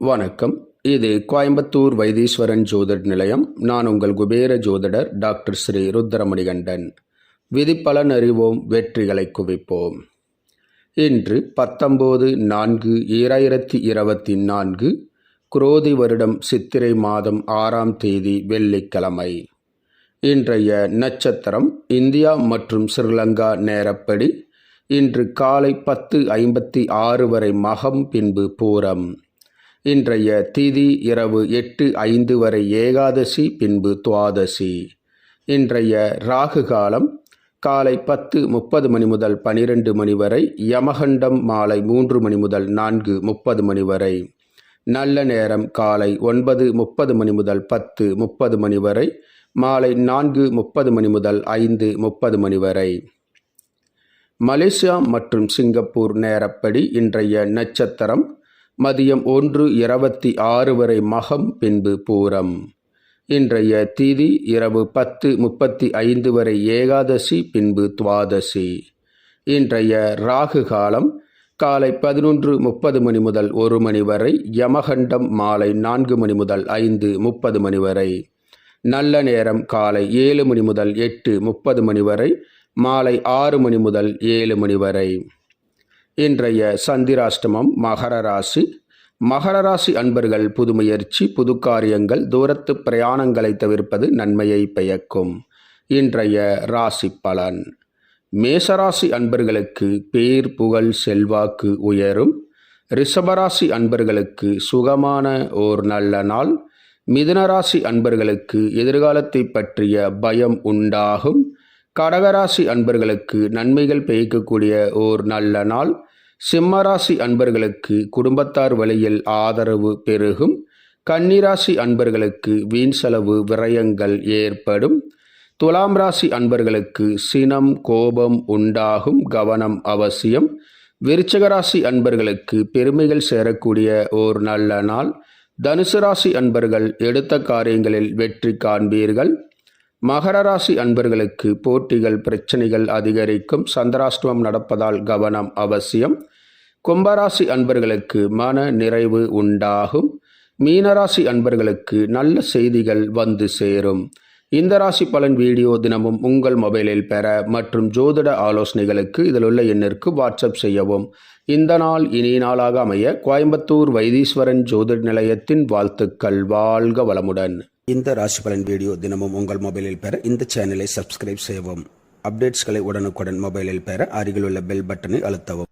வணக்கம். இது கோயம்புத்தூர் வைத்தீஸ்வரன் ஜோதிட நிலையம். நான் உங்கள் குபேர ஜோதிடர் டாக்டர் ஸ்ரீ ருத்ரமணிகண்டன். விதிப்பலன் அறிவோம் வெற்றிகளை குவிப்போம். இன்று பத்தொம்போது நான்கு ஈராயிரத்தி இருபத்தி நான்கு குரோதி வருடம் சித்திரை மாதம் ஆறாம் தேதி வெள்ளிக்கிழமை. இன்றைய நட்சத்திரம் இந்தியா மற்றும் ஸ்ரீலங்கா நேரப்படி இன்று காலை பத்து ஐம்பத்தி ஆறு வரை மகம் பின்பு பூரம். இன்றைய திதி இரவு எட்டு ஐந்து வரை ஏகாதசி பின்பு துவாதசி. இன்றைய ராகு காலம் காலை பத்து முப்பது மணி முதல் பனிரெண்டு மணி வரை யமகண்டம் மாலை மூன்று மணி முதல் நான்கு முப்பது மணி வரை. நல்ல நேரம் காலை ஒன்பது முப்பது மணி முதல் பத்து முப்பது மணி வரை மாலை நான்கு முப்பது மணி முதல் ஐந்து முப்பது மணி வரை. மலேசியா மற்றும் சிங்கப்பூர் நேரப்படி இன்றைய நட்சத்திரம் மதியம் ஒன்று இருபத்தி ஆறு வரை மகம் பின்பு பூரம். இன்றைய திதி இரவு பத்து முப்பத்தி ஐந்து வரை ஏகாதசி பின்பு துவாதசி. இன்றைய ராகு காலம் காலை பதினொன்று முப்பது மணி முதல் ஒரு மணி வரை யமகண்டம் மாலை நான்கு மணி முதல் ஐந்து முப்பது மணி வரை. நல்ல நேரம் காலை ஏழு மணி முதல் எட்டு முப்பது மணி வரை மாலை ஆறு மணி முதல் ஏழு மணி வரை. இன்றைய சந்திராஷ்டமம் மகர ராசி. மகர ராசி அன்பர்கள் புது முயற்சி புது காரியங்கள் தூரத்து பிரயாணங்களை தவிர்ப்பது நன்மையை பயக்கும் இன்றைய ராசி பலன். மேசராசி அன்பர்களுக்கு பேர் புகழ் செல்வாக்கு உயரும். ரிஷபராசி அன்பர்களுக்கு சுகமான ஓர் நல்ல நாள். மிதுனராசி அன்பர்களுக்கு எதிர்காலத்தை பற்றிய பயம் உண்டாகும். கடகராசி அன்பர்களுக்கு நன்மைகள் பெய்க்கக்கூடிய ஓர் நல்ல நாள். சிம்மராசி அன்பர்களுக்கு குடும்பத்தார் வழியில் ஆதரவு பெருகும். கன்னிராசி அன்பர்களுக்கு வீண் செலவு விரயங்கள் ஏற்படும். துலாம் ராசி அன்பர்களுக்கு சினம் கோபம் உண்டாகும் கவனம் அவசியம். விருச்சகராசி அன்பர்களுக்கு பெருமைகள் சேரக்கூடிய ஓர் நல்ல நாள். தனுசு ராசி அன்பர்கள் எடுத்த காரியங்களில் வெற்றி காண்பீர்கள். மகர ராசி அன்பர்களுக்கு போட்டிகள் பிரச்சனைகள் அதிகரிக்கும். சந்திராஷ்டமம் நடப்பதால் கவனம் அவசியம். கும்பராசி அன்பர்களுக்கு மன நிறைவு உண்டாகும். மீனராசி அன்பர்களுக்கு நல்ல செய்திகள் வந்து சேரும். இந்த ராசி பலன் வீடியோ தினமும் உங்கள் மொபைலில் பெற மற்றும் ஜோதிட ஆலோசனைகளுக்கு இதில் உள்ள எண்ணிற்கு வாட்ஸ்அப் செய்யவும். இந்த நாள் இனி நாளாக அமைய கோயம்புத்தூர் வைத்தீஸ்வரன் ஜோதிட நிலையத்தின் வாழ்த்துக்கள். வாழ்க வளமுடன். இந்த ராசி பலன் வீடியோ தினமும் உங்கள் மொபைலில் பெற இந்த சேனலை சப்ஸ்கிரைப் செய்யவும். அப்டேட்ஸ்களை உடனுக்குடன் மொபைலில் பெற அருகிலுள்ள பெல் பட்டனை அழுத்தவும்.